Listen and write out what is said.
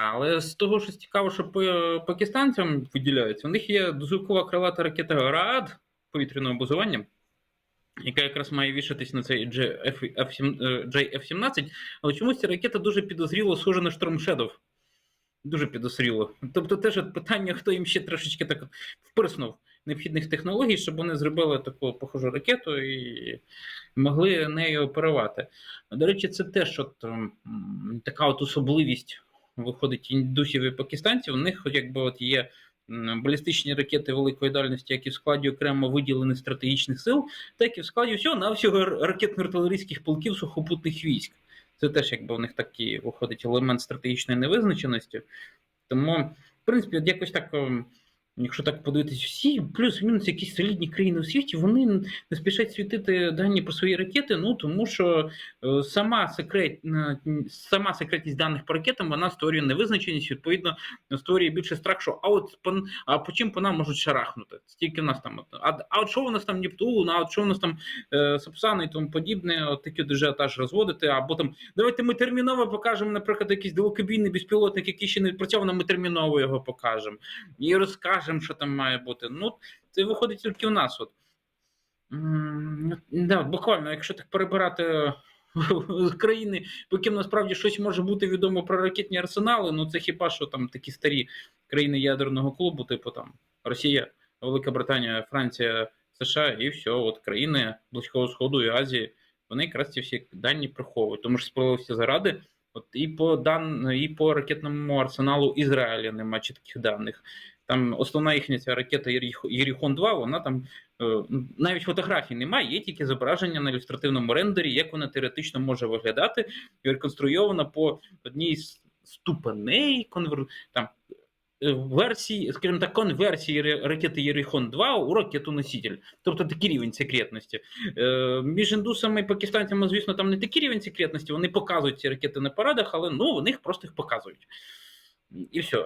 Але з того, що цікаво, що пакистанцям виділяється, у них є дозвукова крилата ракета РААД повітряного базування, яка якраз має вішатись на цей JF- F7 е, JF-17, але чомусь ця ракета дуже підозріло схожа на Shadow. Дуже підозріло. Тобто теж питання, хто їм ще трошечки так впирснув необхідних технологій, щоб вони зробили таку похожу ракету і могли нею оперувати. До речі, це теж от, така от особливість виходить індусів і пакистанців. У них якби от є балістичні ракети великої дальності, як і в складі окремо виділених стратегічних сил, так і в складі всього навсього ракетно-артилерійських полків сухопутних військ. Це теж якби у них такий виходить елемент стратегічної невизначеності. Тому, в принципі, якось так, ем, якщо так подивитись, всі плюс-мінус якісь солідні країни у світі, вони не спішать світити дані про свої ракети, ну тому що е, сама секрет, е, сама секретність даних по ракетам вона створює невизначеність, відповідно, створює більше страх, що а от а по чим по нам можуть шарахнути. Стільки в нас там. А, а от що у нас там Нептун, а от що у нас там е, Сапсани і тому подібне, от такі ажіотаж розводити, або там давайте ми терміново покажемо, наприклад, якийсь далекобійний безпілотник, який ще не відпрацьований, ми терміново його покажемо і розкажемо, що там має бути. Ну, це виходить тільки у нас. От. Да, буквально, якщо так перебирати з країни, по яким насправді щось може бути відомо про ракетні арсенали, ну це хіба що там такі старі країни ядерного клубу, типу там Росія, Велика Британія, Франція, США і все, от країни Близького Сходу і Азії, вони якраз ці всі дані приховують. Тому що справилися заради. От і по дан, і по ракетному арсеналу Ізраїля немає чітких даних. Там основна їхня ця ракета Єріхон 2 вона там е, навіть фотографій немає, є тільки зображення на ілюстративному рендері, як вона теоретично може виглядати, і реконструйована по одній з ступеней конвер... там, е, версії, скажімо так, конверсії ракети Єрихон 2 у ракету носитель. Тобто такий рівень секретності. Е, між індусами і пакистанцями, звісно, там не такий рівень секретності, вони показують ці ракети на парадах, але ну, вони їх просто їх показують. І все.